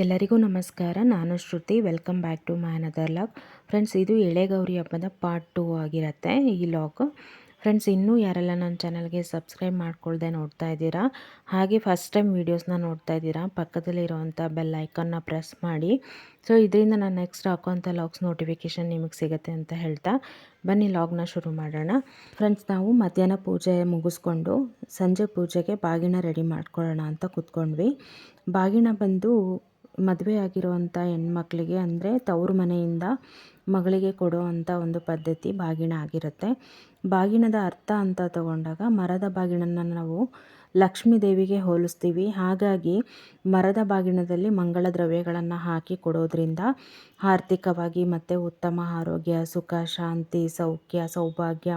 ಎಲ್ಲರಿಗೂ ನಮಸ್ಕಾರ. ನಾನು Shruti. Welcome back to my another vlog friends ಇದು ಎಳೆಗೌರಿ ಹಬ್ಬದ ಪಾರ್ಟ್ ಟೂ ಆಗಿರುತ್ತೆ ಈ ಲಾಗ್ ಫ್ರೆಂಡ್ಸ್ ಇನ್ನೂ ಯಾರೆಲ್ಲ ನನ್ನ ಚಾನಲ್ಗೆ ಸಬ್ಸ್ಕ್ರೈಬ್ ಮಾಡ್ಕೊಳ್ದೆ ನೋಡ್ತಾ ಇದ್ದೀರಾ, ಹಾಗೆ ಫಸ್ಟ್ ಟೈಮ್ ವೀಡಿಯೋಸ್ನ ನೋಡ್ತಾ ಇದ್ದೀರಾ ಪಕ್ಕದಲ್ಲಿರುವಂಥ ಬೆಲ್ ಐಕನ್ನ ಪ್ರೆಸ್ ಮಾಡಿ. ಸೊ ಇದರಿಂದ ನಾನು ನೆಕ್ಸ್ಟ್ ಹಾಕೋಂಥ ಲಾಗ್ಸ್ ನೋಟಿಫಿಕೇಷನ್ ನಿಮಗೆ ಸಿಗುತ್ತೆ ಅಂತ ಹೇಳ್ತಾ ಬನ್ನಿ ಲಾಗ್ನ ಶುರು ಮಾಡೋಣ. ಫ್ರೆಂಡ್ಸ್ ನಾವು ಮಧ್ಯಾಹ್ನ ಪೂಜೆ ಮುಗಿಸ್ಕೊಂಡು ಸಂಜೆ ಪೂಜೆಗೆ ಬಾಗಿನ ರೆಡಿ ಮಾಡ್ಕೊಳ್ಳೋಣ ಅಂತ ಕೂತ್ಕೊಂಡ್ವಿ. ಬಾಗಿನ ಬಂದು ಮದುವೆ ಆಗಿರುವಂಥ ಹೆಣ್ಮಕ್ಳಿಗೆ ಅಂದರೆ ತವರು ಮನೆಯಿಂದ ಮಗಳಿಗೆ ಕೊಡುವಂಥ ಒಂದು ಪದ್ಧತಿ ಬಾಗಿಣ ಆಗಿರುತ್ತೆ. ಬಾಗಿನದ ಅರ್ಥ ಅಂತ ತಗೊಂಡಾಗ ಮರದ ಬಾಗಿಣನ ನಾವು ಲಕ್ಷ್ಮೀ ದೇವಿಗೆ ಹೋಲಿಸ್ತೀವಿ. ಹಾಗಾಗಿ ಮರದ ಬಾಗಿಣದಲ್ಲಿ ಮಂಗಳ ದ್ರವ್ಯಗಳನ್ನು ಹಾಕಿ ಕೊಡೋದ್ರಿಂದ ಆರ್ಥಿಕವಾಗಿ ಮತ್ತು ಉತ್ತಮ ಆರೋಗ್ಯ, ಸುಖ, ಶಾಂತಿ, ಸೌಖ್ಯ, ಸೌಭಾಗ್ಯ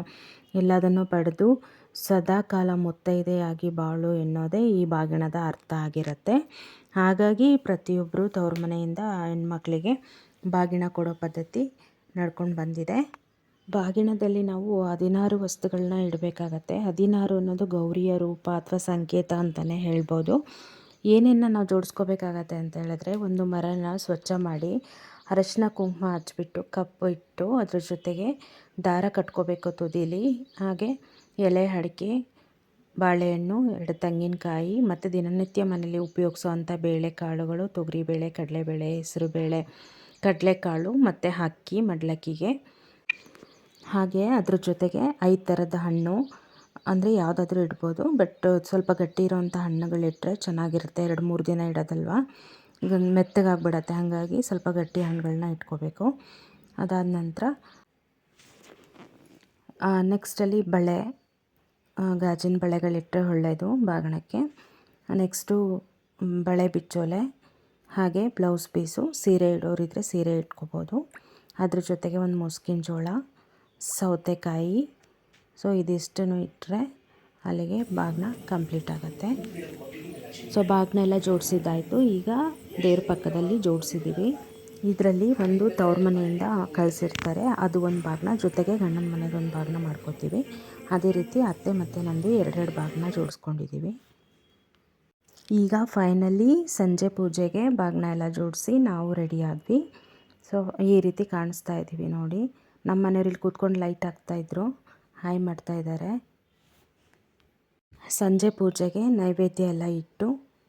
ಎಲ್ಲದನ್ನು ಪಡೆದು ಸದಾಕಾಲ ಮುತ್ತೈದೆಯಾಗಿ ಬಾಳು ಎನ್ನೋದೇ ಈ ಬಾಗಿಣದ ಅರ್ಥ ಆಗಿರುತ್ತೆ. ಹಾಗಾಗಿ ಪ್ರತಿಯೊಬ್ಬರು ತವ್ರ ಮನೆಯಿಂದ ಹೆಣ್ಮಕ್ಳಿಗೆ ಬಾಗಿಣ ಕೊಡೋ ಪದ್ಧತಿ ನಡ್ಕೊಂಡು ಬಂದಿದೆ. ಬಾಗಿಣದಲ್ಲಿ ನಾವು ಹದಿನಾರು ವಸ್ತುಗಳನ್ನ ಇಡಬೇಕಾಗತ್ತೆ. ಹದಿನಾರು ಅನ್ನೋದು ಗೌರಿಯ ರೂಪ ಅಥವಾ ಸಂಕೇತ ಅಂತಲೇ ಹೇಳ್ಬೋದು. ಏನೇನು ನಾವು ಜೋಡಿಸ್ಕೋಬೇಕಾಗತ್ತೆ ಅಂತ ಹೇಳಿದ್ರೆ ಒಂದು ಮರನ ಸ್ವಚ್ಛ ಮಾಡಿ ಅರಶಿನ ಕುಂಕುಮ ಹಚ್ಬಿಟ್ಟು, ಕಪ್ಪು ಇಟ್ಟು ಅದ್ರ ಜೊತೆಗೆ ದಾರ ಕಟ್ಕೋಬೇಕು ತುದಿಲಿ. ಹಾಗೆ ಎಲೆ ಅಡಿಕೆ, ಬಾಳೆಹಣ್ಣು ಎರಡು ತೆಂಗಿನಕಾಯಿ ಮತ್ತು ದಿನನಿತ್ಯ ಮನೆಯಲ್ಲಿ ಉಪಯೋಗಿಸೋವಂಥ ಬೇಳೆಕಾಳುಗಳು, ತೊಗರಿಬೇಳೆ, ಕಡಲೆಬೇಳೆ, ಹೆಸರುಬೇಳೆ, ಕಡಲೆಕಾಳು ಮತ್ತು ಅಕ್ಕಿ, ಮಡ್ಲಕ್ಕಿಗೆ. ಹಾಗೆ ಅದ್ರ ಜೊತೆಗೆ ಐದು ಥರದ ಹಣ್ಣು ಅಂದರೆ ಯಾವುದಾದ್ರೂ ಇಡ್ಬೋದು. ಬಟ್ ಸ್ವಲ್ಪ ಗಟ್ಟಿ ಇರೋವಂಥ ಹಣ್ಣುಗಳಿಟ್ಟರೆ ಚೆನ್ನಾಗಿರುತ್ತೆ. ಎರಡು, ಮೂರು ದಿನ ಇಡೋದಲ್ವ? ಈಗ ಮೆತ್ತಗಾಗ್ಬಿಡತ್ತೆ. ಹಾಗಾಗಿ ಸ್ವಲ್ಪ ಗಟ್ಟಿ ಹಣ್ಣುಗಳನ್ನ ಇಟ್ಕೋಬೇಕು. ಅದಾದ ನಂತರ ನೆಕ್ಸ್ಟಲ್ಲಿ ಬಳೆ. ಗಾಜಿನ ಬಳೆಗಳಿಟ್ಟರೆ ಒಳ್ಳೆಯದು ಬಾಗಣಕ್ಕೆ. ನೆಕ್ಸ್ಟು ಬಳೆ ಬಿಚ್ಚೋಲೆ, ಹಾಗೆ ಬ್ಲೌಸ್ ಪೀಸು, ಸೀರೆ ಇಡೋರಿದ್ದರೆ ಸೀರೆ ಇಟ್ಕೋಬೋದು. ಅದ್ರ ಜೊತೆಗೆ ಒಂದು ಮುಸ್ಕಿನ ಜೋಳ, ಸೌತೆಕಾಯಿ. ಸೊ, ಇದಿಷ್ಟನ್ನು ಇಟ್ಟರೆ ಅಲ್ಲಿಗೆ ಬಾಗ್ನ ಕಂಪ್ಲೀಟ್ ಆಗುತ್ತೆ. ಸೊ ಬಾಗ್ನೆಲ್ಲ ಜೋಡಿಸಿದ್ದಾಯಿತು. ಈಗ ದೇವ್ರ ಪಕ್ಕದಲ್ಲಿ ಜೋಡಿಸಿದ್ದೀವಿ. ಇದರಲ್ಲಿ ಒಂದು ತವ್ರ ಮನೆಯಿಂದ ಕಳಿಸಿರ್ತಾರೆ. ಅದು ಒಂದು ಭಾಗನ ಜೊತೆಗೆ ಗಂಡನ ಮನೆಗೆ ಒಂದು ಭಾಗನ ಮಾಡ್ಕೋತೀವಿ. ಅದೇ ರೀತಿ ಅತ್ತೆ ಮತ್ತು ನಂದು ಎರಡೆರಡು ಭಾಗನ ಜೋಡಿಸ್ಕೊಂಡಿದ್ದೀವಿ ಈಗ ಫೈನಲಿ ಸಂಜೆ ಪೂಜೆಗೆ ಭಾಗನ ಎಲ್ಲ ಜೋಡಿಸಿ ನಾವು ರೆಡಿ ಆದ್ವಿ. ಸೊ, ಈ ರೀತಿ ಕಾಣಿಸ್ತಾ ಇದ್ದೀವಿ ನೋಡಿ. ನಮ್ಮ ಮನೆಯವ್ರಲ್ಲಿ ಕೂತ್ಕೊಂಡು ಲೈಟ್ ಹಾಕ್ತಾಯಿದ್ರು ಹಾಯ್ ಮಾಡ್ತಾಯಿದ್ದಾರೆ ಸಂಜೆ ಪೂಜೆಗೆ ನೈವೇದ್ಯ ಎಲ್ಲ ಇಟ್ಟು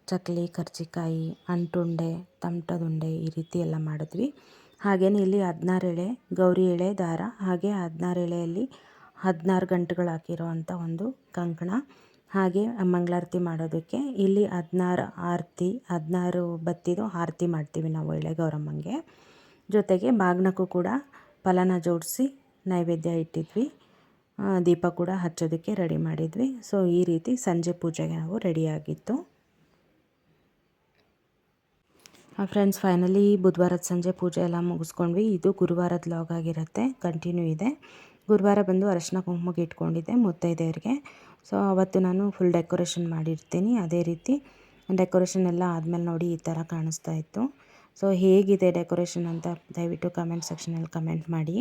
ಚಕ್ಕಲಿ ಕರ್ಜಿಕಾಯಿ, ಅಂಟುಂಡೆ ತಮಟದುಂಡೆ ಈ ರೀತಿ ಎಲ್ಲ ಮಾಡಿದ್ವಿ. ಹಾಗೆಯೇ ಇಲ್ಲಿ ಹದಿನಾರು ಎಳೆ ಗೌರಿ ಎಳೆ ದಾರ, ಹಾಗೆ ಹದಿನಾರು ಎಳೆಯಲ್ಲಿ ಹದಿನಾರು ಗಂಟುಗಳು ಹಾಕಿರೋ ಒಂದು ಕಂಕಣ. ಹಾಗೆ ಮಂಗಳಾರತಿ ಮಾಡೋದಕ್ಕೆ ಇಲ್ಲಿ ಹದಿನಾರು ಆರತಿ, ಹದಿನಾರು ಬತ್ತಿದು ಆರತಿ ಮಾಡ್ತೀವಿ ನಾವು ಎಳೆ ಗೌರಮ್ಮಂಗೆ. ಜೊತೆಗೆ ಬಾಗ್ನಕ್ಕೂ ಕೂಡ ಫಲನ ಜೋಡಿಸಿ ನೈವೇದ್ಯ ಇಟ್ಟಿದ್ವಿ. ದೀಪ ಕೂಡ ಹಚ್ಚೋದಕ್ಕೆ ರೆಡಿ ಮಾಡಿದ್ವಿ. ಸೊ, ಈ ರೀತಿ ಸಂಜೆ ಪೂಜೆಗೆ ನಾವು ರೆಡಿಯಾಗಿತ್ತು ಫ್ರೆಂಡ್ಸ್ ಫೈನಲಿ ಬುಧವಾರದ ಸಂಜೆ ಪೂಜೆ ಎಲ್ಲ ಮುಗಿಸ್ಕೊಂಡ್ವಿ. ಇದು ಗುರುವಾರದ ಲಾಗ್ ಆಗಿರುತ್ತೆ. ಕಂಟಿನ್ಯೂ ಇದೆ. ಗುರುವಾರ ಬಂದು ಅರಶಿನ ಕುಂಕುಮಕ್ಕೆ ಇಟ್ಕೊಂಡಿದ್ದೆ ಮುತ್ತೈದೆಯವ್ರಿಗೆ. ಸೊ ಅವತ್ತು ನಾನು ಫುಲ್ ಡೆಕೋರೇಷನ್ ಮಾಡಿರ್ತೀನಿ. ಅದೇ ರೀತಿ ಡೆಕೋರೇಷನ್ ಎಲ್ಲ ಆದಮೇಲೆ ನೋಡಿ ಈ ಥರ ಕಾಣಿಸ್ತಾ ಇತ್ತು. ಸೊ ಹೇಗಿದೆ ಡೆಕೋರೇಷನ್ ಅಂತ ದಯವಿಟ್ಟು ಕಮೆಂಟ್ ಸೆಕ್ಷನಲ್ಲಿ ಕಮೆಂಟ್ ಮಾಡಿ.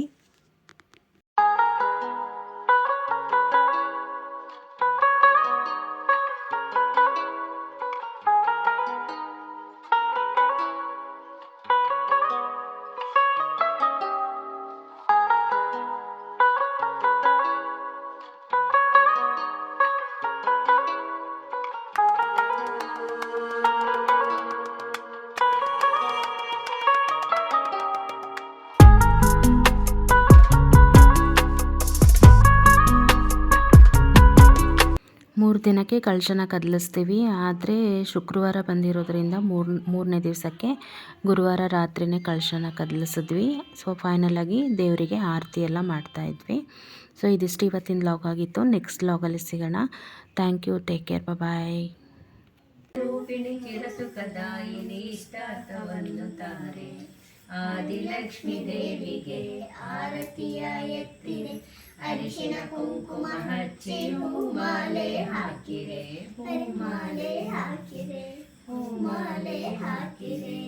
ಮೂರು ದಿನಕ್ಕೆ ಕಳಶನ ಕದಲಿಸ್ತೀವಿ. ಆದರೆ ಶುಕ್ರವಾರ ಬಂದಿರೋದ್ರಿಂದ ಮೂರು, ಮೂರನೇ ದಿವಸಕ್ಕೆ ಗುರುವಾರ ರಾತ್ರಿನೇ ಕಳಶನ ಕದಲಿಸಿದ್ವಿ. ಸೊ ಫೈನಲಾಗಿ ದೇವರಿಗೆ ಆರತಿ ಎಲ್ಲ ಮಾಡ್ತಾಯಿದ್ವಿ ಸೊ ಇದಿಷ್ಟು ಇವತ್ತಿನ ಲಾಗ್ ಆಗಿತ್ತು. ನೆಕ್ಸ್ಟ್ ಲಾಗಲ್ಲಿ ಸಿಗೋಣ. Thank you take care bye Adilakshmi ದೇವಿಗೆ ಆರತಿಯ ಎತ್ತಿದೆ ಅರಿಶಿನ ಕುಂಕುಮ ಹಚ್ಚಿ ಹೂಮಾಲೆ ಹಾಕಿರೆ ಹೂಮಾಲೆ ಹಾಕಿರೆ ಹೂಮಾಲೆ ಹಾಕಿರೆ